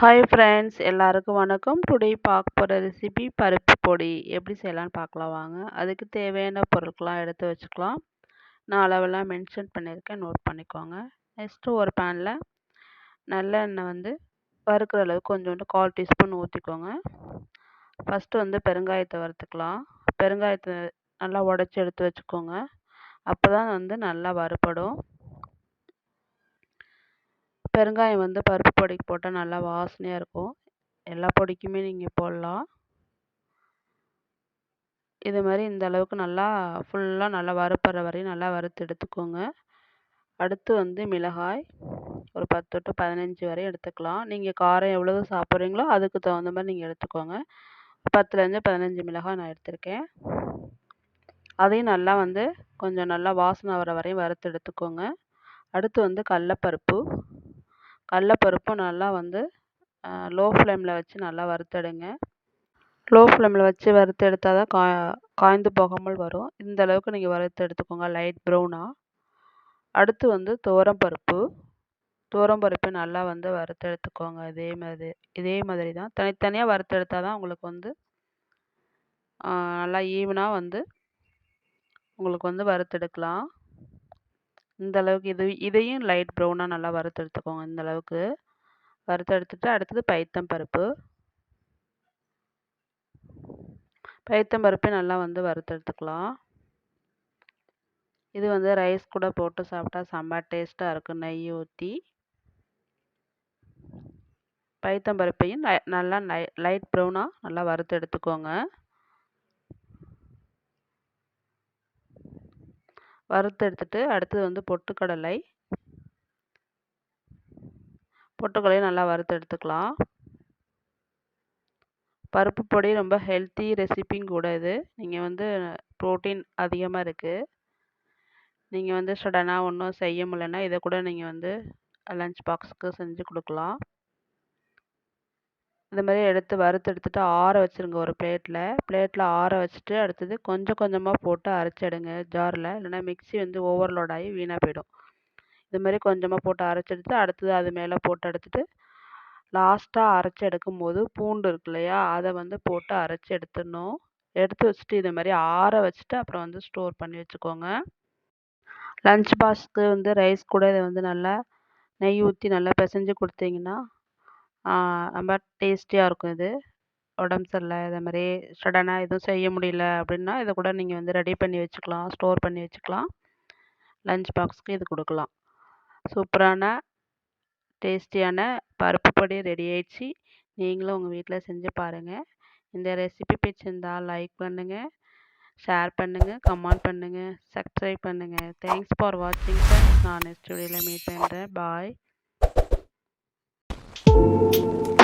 Hi friends எல்லாருக்கும் வணக்கம். Today பார்க்க போகிற ரெசிபி பருப்பு பொடி. எப்படி செய்யலான்னு பார்க்கலாம் வாங்க. அதுக்கு தேவையான பொருட்கள்லாம் எடுத்து வச்சுக்கலாம். நான் அளவெல்லாம் மென்ஷன் பண்ணியிருக்கேன். நோட் பண்ணிக்கோங்க. நெக்ஸ்ட்டு ஒரு பேனில் நல்லெண்ணெய் வந்து வறுக்கிற அளவுக்கு கொஞ்சோண்டு கால் டீஸ்பூன் ஊற்றிக்கோங்க ஃபஸ்ட்டு வந்து பெருங்காயத்தை வறுத்துக்கலாம். பெருங்காயத்தை நல்லா உடச்சி எடுத்து வச்சுக்கோங்க. அப்போ தான் வந்து நல்லா வறுபடும். பெருங்காயம் வந்து பருப்பு பொடிக்கு போட்டால் நல்லா வாசனையாக இருக்கும். எல்லா பொடிக்குமே நீங்கள் போடலாம். இது மாதிரி இந்த அளவுக்கு நல்லா ஃபுல்லாக நல்லா வறுப்படுற வரையும் நல்லா வறுத்து எடுத்துக்கோங்க. அடுத்து வந்து மிளகாய் ஒரு பத்து டு பதினஞ்சு வரையும் எடுத்துக்கலாம். நீங்கள் காரம் எவ்வளவு சாப்பிட்றீங்களோ அதுக்கு தகுந்த மாதிரி நீங்கள் எடுத்துக்கோங்க. பத்துலேருந்து பதினஞ்சு மிளகாய் நான் எடுத்திருக்கேன். அதையும் நல்லா வந்து கொஞ்சம் நல்லா வாசனை வர வரையும் வறுத்து எடுத்துக்கோங்க. அடுத்து வந்து கடலப்பருப்பு. கடலப்பருப்பும் நல்லா வந்து லோ ஃப்ளேமில் வச்சு நல்லா வறுத்தெடுங்க. லோ ஃப்ளேமில் வச்சு வறுத்து எடுத்தால் தான் கா காய்ந்து போகாமல் வரும். இந்த அளவுக்கு நீங்கள் வறுத்து எடுத்துக்கோங்க லைட் ப்ரௌனாக அடுத்து வந்து துவரம்பருப்பு துவரம்பருப்பு நல்லா வந்து வறுத்து எடுத்துக்கோங்க இதே மாதிரி இதே மாதிரி தான். தனித்தனியாக வறுத்து எடுத்தால் தான் உங்களுக்கு வந்து நல்லா ஈவனாக வந்து உங்களுக்கு வந்து வறுத்தெடுக்கலாம் இந்த அளவுக்கு இது இதையும் லைட் ப்ரௌனாக நல்லா வறுத்து எடுத்துக்கோங்க இந்த அளவுக்கு. வறுத்து எடுத்துட்டு அடுத்தது பைத்தம் பருப்பு. பைத்தம் பருப்பை நல்லா வந்து வறுத்து எடுத்துக்கலாம். இது வந்து ரைஸ் கூட போட்டு சாப்பிட்டா செம்ம டேஸ்ட்டாக இருக்கும் நெய் ஊற்றி பைத்தம் பருப்பையும் நல்லா லைட் ப்ரௌனாக நல்லா வறுத்து எடுத்துக்கோங்க. வறுத்தெடுத்துட்டு அடுத்தது வந்து பொட்டுக்கடலை. பொட்டுக்கடலையை நல்லா வறுத்து எடுத்துக்கலாம். பருப்பு பொடி ரொம்ப ஹெல்த்தி ரெசிபியும் கூட இது. நீங்கள் வந்து ப்ரோட்டீன் அதிகமாக இருக்குது நீங்கள் வந்து சடனாக ஒன்றும் செய்ய முடியலன்னா இதை கூட நீங்கள் வந்து லன்ச் பாக்ஸுக்கு செஞ்சு கொடுக்கலாம். இந்த மாதிரி எடுத்து வறுத்து எடுத்துட்டு ஆற வச்சுருங்க ஒரு பிளேட்டில் பிளேட்டில் ஆற வச்சுட்டு அடுத்தது கொஞ்சம் கொஞ்சமாக போட்டு அரைச்சிடுங்க ஜாரில் இல்லைன்னா மிக்ஸி வந்து ஓவர்லோட் ஆகி வீணாக போயிடும். இது மாதிரி கொஞ்சமாக போட்டு அரைச்சி எடுத்து அடுத்தது அது மேலே போட்டு எடுத்துட்டு லாஸ்ட்டாக அரைச்சி எடுக்கும் போது பூண்டு இருக்கு இல்லையா? அதை வந்து போட்டு அரைச்சி எடுத்துடணும். எடுத்து வச்சுட்டு இது மாதிரி ஆற வச்சுட்டு அப்புறம் வந்து ஸ்டோர் பண்ணி வச்சுக்கோங்க. லஞ்ச் பாக்ஸ்க்கு வந்து ரைஸ் கூட இதை வந்து நல்லா நெய் ஊற்றி நல்லா பிசைஞ்சு கொடுத்தீங்கன்னா ரொம்ப டேஸ்டியாக இருக்கும் இது. உடம்பு சரியில்லை இதை மாதிரி சடனாக எதுவும் செய்ய முடியல அப்படின்னா இதை கூட நீங்கள் வந்து ரெடி பண்ணி வச்சுக்கலாம் ஸ்டோர் பண்ணி வச்சுக்கலாம். லஞ்ச் பாக்ஸ்க்கு இது கொடுக்கலாம். சூப்பரான டேஸ்டியான பருப்பு பொடி ரெடி ஆயிடுச்சு. நீங்களும் உங்கள் வீட்டில் செஞ்சு பாருங்கள் இந்த ரெசிபி பிடிச்சிருந்தால் லைக் பண்ணுங்கள் ஷேர் பண்ணுங்கள் கமெண்ட் பண்ணுங்கள் சப்ஸ்கிரைப் பண்ணுங்கள் தேங்க்ஸ் ஃபார் வாட்சிங் சார் நான் நெக்ஸ்ட் வீடியோவில் மீட் பண்ணுறேன் பாய் Thank you.